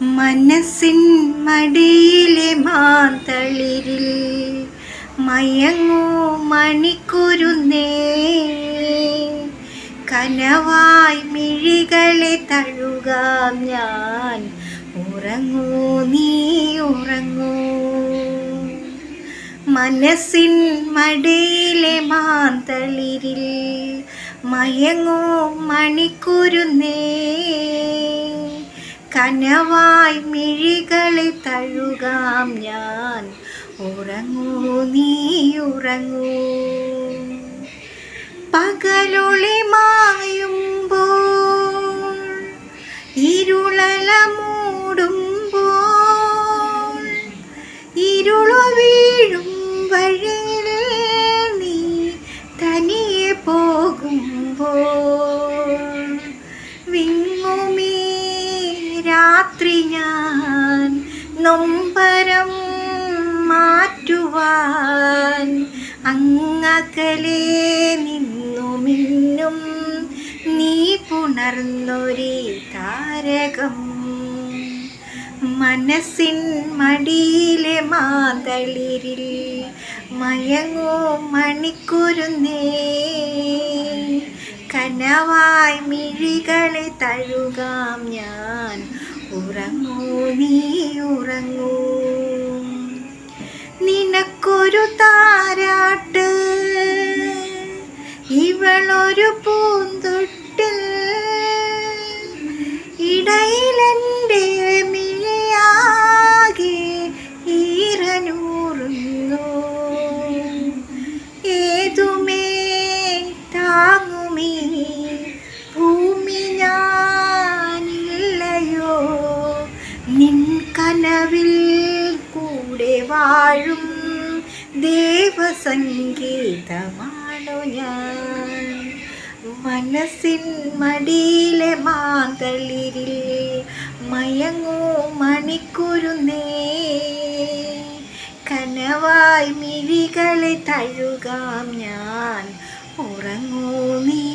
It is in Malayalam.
മനസ്സിൻ മടിയിലെ മാന്തളിരിൽ മയങ്ങൂ മണിക്കുരുന്നേ കനവായി മിഴികളെ തഴുകാം ഞാൻ. ഉറങ്ങൂ നീ ഉറങ്ങൂ. മനസ്സിൻ മടിയിലെ മാന്തളിരിൽ മയങ്ങൂ മണിക്കുരുന്നേ കനവായി മിഴികളെ തഴുകാം ഞാൻ. ഉറങ്ങൂ നീ ഉറങ്ങൂ. പകലൊളി മായുമ്പോൾ ഇരുളല മൂടുമ്പോൾ ഇരുളു വീഴും വഴിയിൽ രാത്രി ഞാൻ നൊമ്പരം മാറ്റുവാൻ അങ്ങകലെ നിന്നു മിന്നും നീ പുണർന്നൊരേ താരകം. മനസ്സിൻ മടിയിലെ മാതളിരിൽ മയങ്ങോ മണിക്കുരുന്നേ. കനവായി മിഴികളെ തഴുകാം ഞാൻ. ഉറങ്ങൂ നീ ഉറങ്ങൂ. നിനക്കൊരു താരാട്ട്. ഇവളൊരു പൂന്തൊട്ടിൽ നിൻ കനവിൽ കൂടെ വാഴും ദേവസംഗീതമാണു ഞാൻ. മനസ്സിൻ മടിയിലെ മാതളിരിൽ മയങ്ങൂ മണിക്കുരുന്നേ കനവായി മിഴികളെ തഴുകാം ഞാൻ. ഉറങ്ങൂ നീ